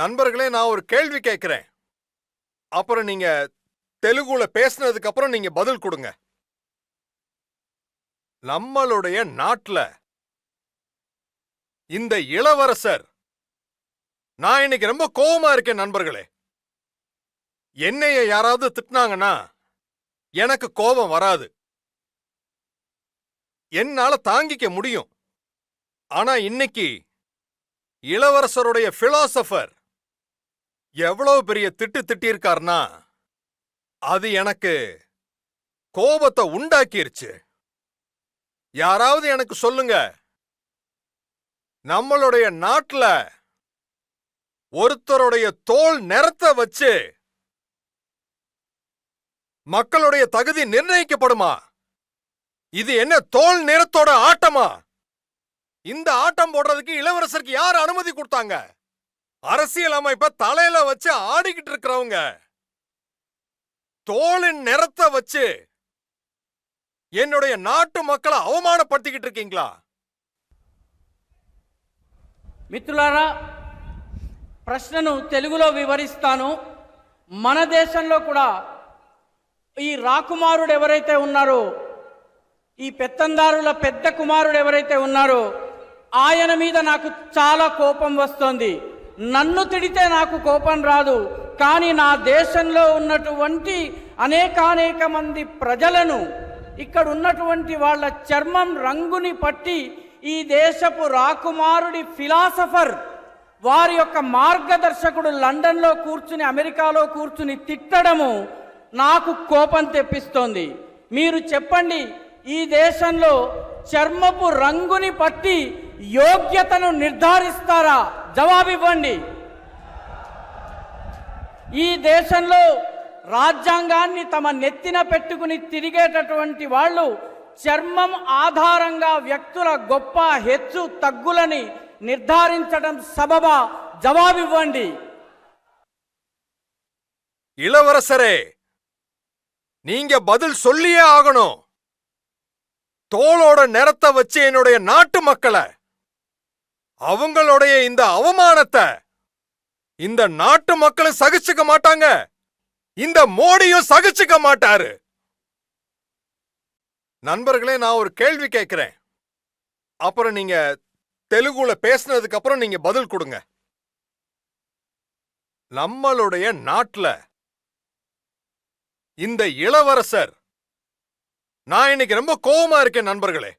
நண்பர்களே நான் ஒரு கேள்வி கேட்கிறேன். அப்புறம் நீங்க தெலுங்குல பேசுனதுக்கு அப்புறம் நீங்க பதில் கொடுங்க. நம்மளுடைய நாட்டுல இந்த இளவரசர் நான் இன்னைக்கு ரொம்ப கோவமா இருக்கேன் நண்பர்களே. என்னைய யாராவது திட்டினாங்கன்னா எனக்கு கோபம் வராது. என்னால தாங்கிக்க முடியும். ஆனா இன்னைக்கு இளவரசருடைய பிலாசபர் எவ்வளவு பெரிய திட்டு திட்டிருக்காருனா அது எனக்கு கோபத்தை உண்டாக்கிருச்சு. யாராவது எனக்கு சொல்லுங்க. நம்மளுடைய நாட்டுல ஒருத்தருடைய தோல் நிறத்தை வச்சு மக்களுடைய தகுதி நிர்ணயிக்கப்படுமா? இது என்ன தோல் நிறத்தோட ஆட்டமா? இந்த ஆட்டம் போடுறதுக்கு இளவரசருக்கு யார் அனுமதி கொடுத்தாங்க? அரசியல் அமைப்ப தலையில வச்சு ஆடிக்கிட்டு இருக்கிறவங்க தோலின் நிறத்தை வச்சு என்னுடைய நாட்டு மக்களை அவமானப்படுத்திக்கிட்டு இருக்கீங்களா మిత్రులారా ప్రశ్నను తెలుగులో వివరిస్తాను మన దేశంలో కూడా ఈ రాకుమారుడు ఎవరైతే ఉన్నారో ఈ పెత్తందారుల పెద్ద కుమారుడు ఎవరైతే ఉన్నారో ఆయన మీద నాకు చాలా కోపం వస్తోంది నన్ను తిడితే నాకు కోపం రాదు కానీ నా దేశంలో ఉన్నటువంటి అనేకానేక మంది ప్రజలను ఇక్కడ ఉన్నటువంటి వాళ్ళ చర్మం రంగుని పట్టి ఈ దేశపు రాకుమారుడి ఫిలాసఫర్ వారి యొక్క మార్గదర్శకుడు లండన్లో కూర్చుని అమెరికాలో కూర్చుని తిట్టడము నాకు కోపం తెప్పిస్తోంది. మీరు చెప్పండి ఈ దేశంలో చర్మపు రంగుని పట్టి యోగ్యతను నిర్ధారిస్తారా? జవాబివ్వండి ఈ దేశంలో రాజ్యాంగాన్ని తమ నెత్తిన పెట్టుకుని తిరిగేటటువంటి వాళ్ళు చర్మం ఆధారంగా వ్యక్తుల గొప్ప హెచ్చు తగ్గులని నిర్ధారించడం సబబా జవాబివ్వండి இளவரசரே நீங்க பதில் சொல்லியே ஆகணும் தோளோட நிறத்தை வச்சு என்னுடைய நாட்டு மக்களை அவங்களுடைய இந்த அவமானத்தை இந்த நாட்டு மக்களும் சகிச்சுக்க மாட்டாங்க. இந்த மோடியும் சகிச்சுக்க மாட்டாரு. நண்பர்களே நான் ஒரு கேள்வி கேட்கிறேன். அப்புறம் நீங்க தெலுங்குல பேசுனதுக்கு அப்புறம் நீங்க பதில் கொடுங்க. நம்மளுடைய நாட்டுல இந்த இளவரசர் நான் இன்னைக்கு ரொம்ப கோவமா இருக்கேன் நண்பர்களே.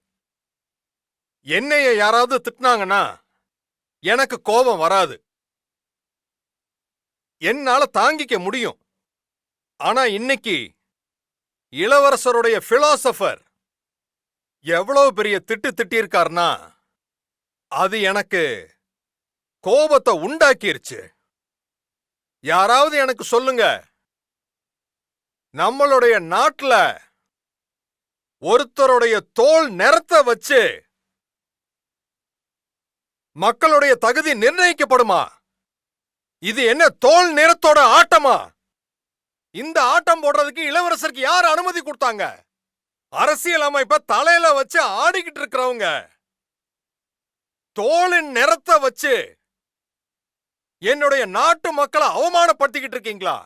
என்னைய யாராவது திட்டினாங்கன்னா எனக்கு கோபம் வராது. என்னால தாங்கிக்க முடியும். ஆனா இன்னைக்கு இளவரசருடைய பிலாசபர் எவ்வளவு பெரிய திட்டு திட்டியிருக்காருன்னா அது எனக்கு கோபத்தை உண்டாக்கிருச்சு. யாராவது எனக்கு சொல்லுங்க. நம்மளுடைய நாட்டுல ஒருத்தருடைய தோல் நிறத்தை வச்சு மக்களுடைய தகுதி நிர்ணயிக்கப்படுமா? இது என்ன தோல் நிறத்தோட ஆட்டமா? இந்த ஆட்டம் போடுறதுக்கு இளவரசருக்கு யார் அனுமதி கொடுத்தாங்க? அரசியல் அமைப்ப தலையில வச்சு ஆடிக்கிட்டு இருக்கிறவங்க. தோலின் நிறத்தை வச்சு என்னுடைய நாட்டு மக்களை அவமானப்படுத்திக்கிட்டு இருக்கீங்களா?